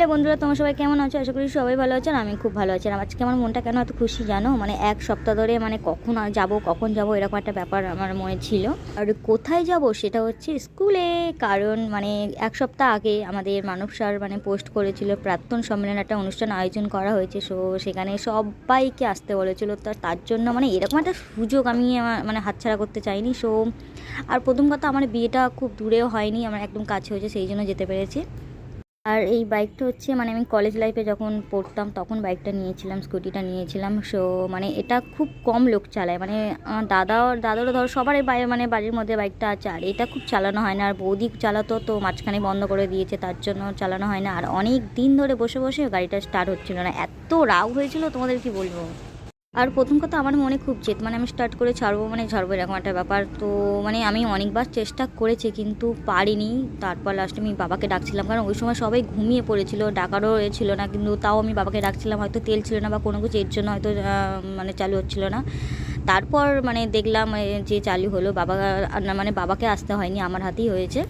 Hello বন্ধুরা, তোমার সবাই কেমন আছো? আশা করি সবাই ভালো আছেন আমি খুব ভালো আছি। আর আজকে আমার মনটা কেন এত খুশি জানো? মানে এক সপ্তাহ ধরে মানে কখন যাব, কখন যাব এরকম একটা ব্যাপার আমার মনে ছিল। আর কোথায় যাব সেটা হচ্ছে স্কুলে। কারণ মানে এক সপ্তাহ আগে আমাদের মানব স্যার মানে পোস্ট করেছিল, প্রাক্তন সম্মেলন একটা অনুষ্ঠান আয়োজন করা হয়েছে। সো সেখানে সবাইকে আসতে বলেছিল। তো তার জন্য মানে এরকম একটা সুযোগ আমি মানে হাতছাড়া করতে চাইনি। সো আর প্রথম কথা, আমার বিয়েটা খুব দূরেও হয়নি। আমার একদম কাছে হয়েছে, সেই জন্য যেতে পেরেছি। আর এই বাইকটা হচ্ছে মানে আমি কলেজ লাইফে যখন পড়তাম তখন বাইকটা নিয়েছিলাম, স্কুটিটা নিয়েছিলাম। সো মানে এটা খুব কম লোক চালায়। মানে আমার দাদা দাদারও ধরো সবারই বাইরে মানে বাড়ির মধ্যে বাইকটা আছে। আর এটা খুব চালানো হয় না। আর বৌদি চালাতো তো মাঝখানে বন্ধ করে দিয়েছে, তার জন্য চালানো হয় না। আর অনেক দিন ধরে বসে বসে গাড়িটা স্টার্ট হচ্ছিল না। এত রাগ হয়েছিল, তোমাদের কি বলব? আর প্রথম কথা, আমার মনে খুব জেদ। মানে আমি স্টার্ট করে ছাড়বো মানে ছাড়বো এরকম একটা ব্যাপার। তো মানে আমি অনেকবার চেষ্টা করেছি, কিন্তু পারিনি। তারপর লাস্টে আমি বাবাকে ডাকছিলাম, কারণ ওই সময় সবাই ঘুমিয়ে পড়েছিল, ডাকারও ছিল না, কিন্তু তাও আমি বাবাকে ডাকছিলাম, হয়তো তেল ছিল না বা কোনো কিছু, এর জন্য হয়তো মানে চালু হচ্ছিল না। তারপর মানে দেখলাম যে চালু হলো, বাবা মানে বাবাকে আসতে হয়নি, আমার হাতেই হয়েছে।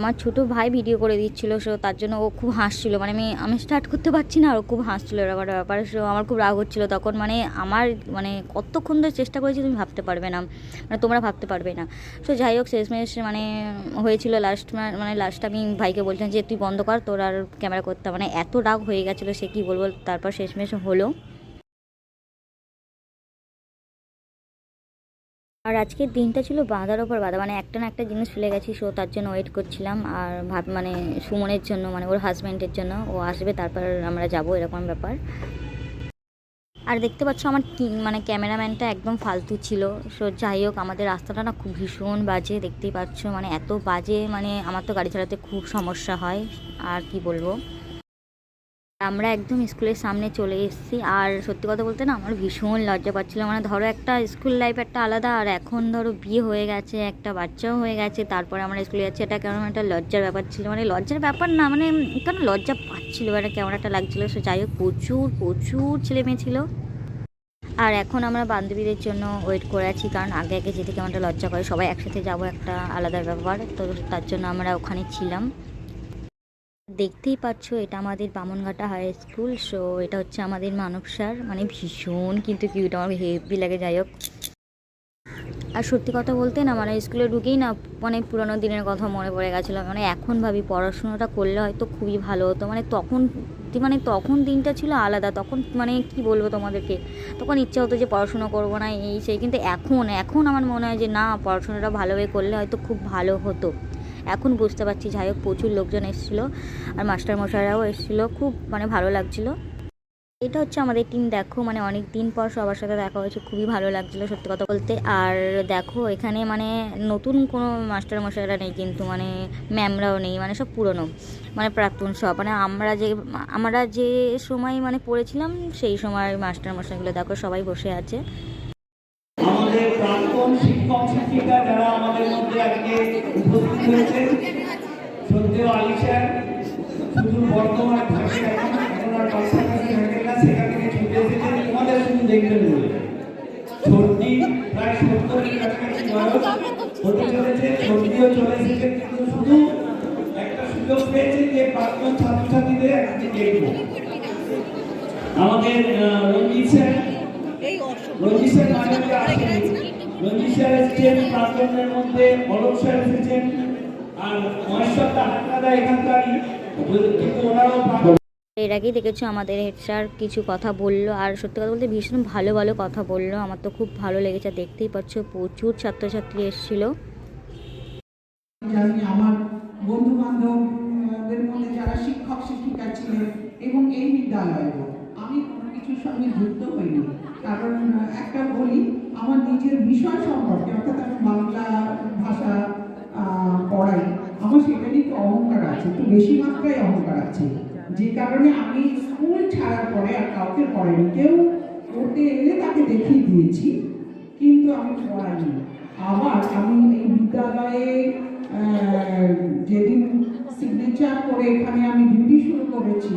আমার ছোট ভাই ভিডিও করে দিচ্ছিল সো তার জন্য ও খুব হাসছিল। মানে আমি আমি স্টার্ট করতে পারছি না, আর ও খুব হাসছিল এরকম ব্যাপার সো আমার খুব রাগ হচ্ছিল তখন। মানে আমার মানে কতক্ষণ ধরে চেষ্টা করেছি তুমি ভাবতে পারবে না মানে তোমরা ভাবতে পারবে না। সো যাই হোক, শেষমেশ মানে হয়েছিল লাস্ট মানে লাস্ট আমি ভাইকে বলছিলাম যে, তুই বন্ধ কর, তোর আর ক্যামেরা করতে মানে এত রাগ হয়ে গেছিল, সে কী বলব? তারপর শেষমেশ হলো। আর আজকের দিনটা ছিল বাঁধার ওপর বাঁধা। মানে একটা না একটা জিনিস ফেলে গেছি, সো তার জন্য ওয়েট করছিলাম। আর ভাব মানে সুমনের জন্য মানে ওর হাজব্যান্ডের জন্য। ও আসবে, তারপর আমরা যাব, এরকম ব্যাপার। আর দেখতে পাচ্ছ আমার মানে ক্যামেরাম্যানটা একদম ফালতু ছিল। সো যাই হোক, আমাদের রাস্তাটা না খুব ভীষণ বাজে, দেখতেই পাচ্ছ। মানে এত বাজে মানে আমার তো গাড়ি চালাতে খুব সমস্যা হয়। আর কি বলব? আমরা একদম স্কুলের সামনে চলে এসেছি। আর সত্যি কথা বলতে না, আমার ভীষণ লজ্জা পাচ্ছিল। মানে ধরো একটা স্কুল লাইফ একটা আলাদা, আর এখন ধরো বিয়ে হয়ে গেছে, একটা বাচ্চাও হয়ে গেছে, তারপরে আমরা স্কুলে যাচ্ছি। এটা কেমন একটা লজ্জার ব্যাপার ছিল। মানে লজ্জার ব্যাপার না মানে কেন লজ্জা পাচ্ছিল এটা কেমন একটা লাগছিল? সে যাই হোক, প্রচুর প্রচুর ছেলে মেয়ে ছিল। আর এখন আমরা বান্ধবীদের জন্য ওয়েট করে আছি, কারণ আগে আগে যেতে কেমন একটা লজ্জা করে। সবাই একসাথে যাব একটা আলাদা ব্যাপার, তো তার জন্য আমরা ওখানে ছিলাম। দেখতেই পাচ্ছ এটা আমাদের বামনঘাটা হাই স্কুল সো এটা হচ্ছে আমাদের মানব স্যার মানে ভীষণ কিন্তু কিউট আমার হেভি লাগে, যাই হোক। আর সত্যি কথা বলতে না মানে স্কুলে ঢুকেই না মানে পুরোনো দিনের কথা মনে পড়ে গেছিল। মানে এখন ভাবি পড়াশোনাটা করলে হয়তো খুবই ভালো হতো। মানে তখন মানে তখন দিনটা ছিল আলাদা, তখন মানে কি বলব তোমাদেরকে? তখন ইচ্ছা হতো যে পড়াশোনা করব না, এই সেই, কিন্তু এখন এখন আমার মনে হয় যে না, পড়াশোনাটা ভালোভাবে করলে হয়তো খুব ভালো হতো। এখন বুঝতে পারছি, যাই হোক প্রচুর লোকজন এসেছিল আর মাস্টার মশাইরাও এসেছিল, খুব মানে ভালো লাগছিল। এটা হচ্ছে আমাদের টিম দেখো মানে অনেক দিন পর সবার সাথে দেখা হয়েছে, খুবই ভালো লাগছিল সত্যি কথা বলতে। আর দেখো এখানে মানে নতুন কোনো মাস্টার মশাইরা নেই কিন্তু মানে ম্যামরাও নেই মানে সব পুরনো মানে প্রাক্তন সব। মানে আমরা যে আমরা যে সময় মানে পড়েছিলাম, সেই সময় মাস্টার মশাইগুলো দেখো সবাই বসে আছে। আমাদের প্রাক্তন শিক্ষক, শিক্ষিকা যারা আমাদের মধ্যে আজকে উপস্থিত হয়েছেন সত্যিও আলী স্যার, শুধু বর্তমানে থাকে এখন এখন আর পাশাপাশি থাকেন না, সেখান থেকে ছুটে এসেছেন শুধু দেখবেন বলে। সর্দি প্রায় সত্তরের কাছাকাছি হতে চলেছে সর্দিও চলে এসেছে, কিন্তু শুধু একটা সুযোগ পেয়েছে যে প্রাক্তন ছাত্রছাত্রীদের একটি দেখব। আমাদের রঞ্জিত স্যার প্রাক্তনের মধ্যে অলোক স্যার এসেছেন আর মহেশ্বর কিন্তু ওনারাও এর আগেই দেখেছ আমাদের হেড স্যার কিছু কথা বলল আর সত্যি কথা বলতে ভীষণ ভালো ভালো কথা বলল। আমার তো খুব ভালো লেগেছে দেখতেই পাচ্ছ প্রচুর ছাত্রছাত্রী এসেছিল। আমার বন্ধু বান্ধবদের মধ্যে যারা শিক্ষক শিক্ষিকা ছিলেন এবং এই কিছুর সঙ্গে যুক্ত হইনি কারণ একটা বলি, আমার নিজের বিষয় সম্পর্কে, অর্থাৎ আমি বাংলা ভাষা পড়াই, আমার সেটা নিয়ে একটু অহংকার আছে, একটু বেশি মাত্রায় অহংকার আছে। যে কারণে আমি স্কুল ছাড়ার পরে আর কাউকে পড়াইনি। কেউ পড়তে এলে তাকে দেখিয়ে দিয়েছি, কিন্তু আমি পড়াইনি। আবার আমি এই বিদ্যালয়ে যেদিন সিগনেচার করে এখানে আমি ডিউটি শুরু করেছি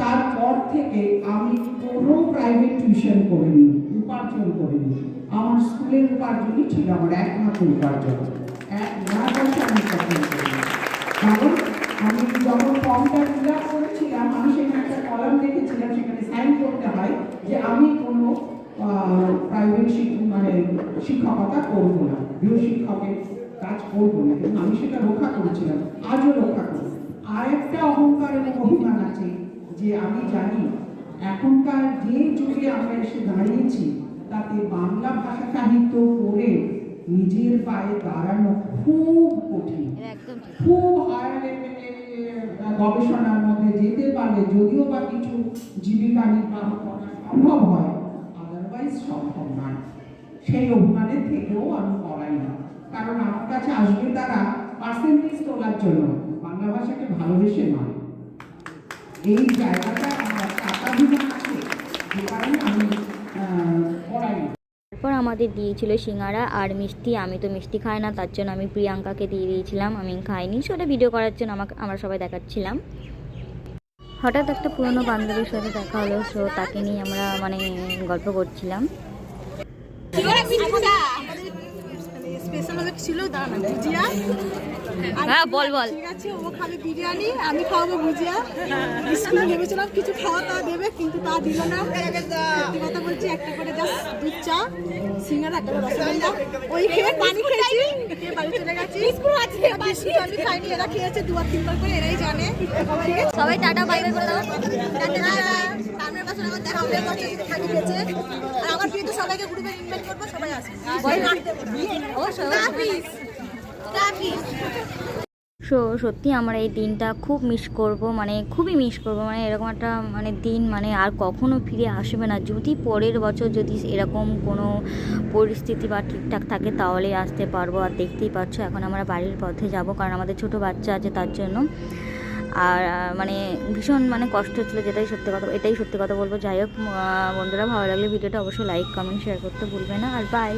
তারপর থেকে আমি কোনো প্রাইভেট টিউশন করিনি, উপার্জন করিনি। আমার স্কুলের উপার্জনই ছিল আমার একমাত্র উপার্জন। এক না পয়সা আমি উপার্জন করিনি। কারণ আমি যখন ফর্মটা ফিল আপ করেছিলাম, আমি সেখানে একটা কলাম দেখেছিলাম, সেখানে সাইন করতে হয় যে আমি কোনো প্রাইভেট মানে শিক্ষকতা করব না, গৃহ শিক্ষকের কাজ করব না। এবং আমি সেটা রক্ষা করেছিলাম, আজও রক্ষা করি। আর একটা অহংকার এবং অভিমান আছে যে আমি জানি এখনকার যে যুগে আমরা এসে দাঁড়িয়েছি তাতে বাংলা ভাষা সাহিত্য পড়ে নিজের পায়ে দাঁড়ানো খুব কঠিন। খুব হায়ার গবেষণার মধ্যে যেতে পারলে যদিও বা কিছু জীবিকা নির্বাহ করা সম্ভব হয় আদারওয়াইজ সম্ভব নয়। সেই অভিমানের থেকেও আমি করাই না। কারণ আমার কাছে আসবে তারা পার্সেন্টেজ তোলার জন্য। বাংলা ভাষাকে ভালোবেসে নয়। এই জায়গাটা আমার আছে যে কারণে আমি না তারপর আমাদের দিয়েছিল সিঙ্গারা আর মিষ্টি। আমি তো মিষ্টি খাই না তার জন্য আমি প্রিয়াঙ্কাকে দিয়ে দিয়েছিলাম। আমি খাইনি সেটা ভিডিও করার জন্য আমাকে আমরা সবাই দেখাচ্ছিলাম। হঠাৎ একটা পুরনো বান্ধবীর সাথে দেখা হলো সো তাকে নিয়ে আমরা মানে গল্প করছিলাম। ছিল হ্যাঁ, বল, বল। ঠিক আছে ও খাবে বিরিয়ানি আমি খাওয়াবো ভুজিয়া। স্কুলে ভেবেছিলাম কিছু খাওয়া দাওয়া দেবে কিন্তু তা দিল না। সত্যি কথা বলছি একটা করে জাস্ট দুধ চা সিঙ্গারা একটা রসগোল্লা। ওই খেয়ে পানি খেয়েছি। খেয়ে বাড়ি চলে গেছি। বিস্কুট আমি খাইনি এরা খেয়েছে দুবার তিনবার করে এরাই জানে। সবাই টাটা বাই বাই করে দাও সামনের বছর আমার দেখা হবে থাকি গেছে। আর আমার বিয়েতে সবাইকে গ্রুপে ইনভাইট করব সবাই আসবে। অবশ্যই সো, সত্যি আমরা এই দিনটা খুব মিস করব মানে খুবই মিস করব মানে এরকম একটা মানে দিন মানে আর কখনো ফিরে আসবে না। যদি পরের বছর যদি এরকম কোনো পরিস্থিতি বা ঠিকঠাক থাকে, তাহলে আসতে পারব। আর দেখতেই পাচ্ছ, এখন আমরা বাড়ির পথে যাব, কারণ আমাদের ছোট বাচ্চা আছে তার জন্য। আর মানে ভীষণ মানে কষ্ট হচ্ছিল, যেটাই সত্যি কথা, এটাই সত্যি কথা বলব। যাই হোক বন্ধুরা, ভালো লাগলে ভিডিওটা অবশ্যই লাইক কমেন্ট শেয়ার করতে ভুলবে না। আর বাই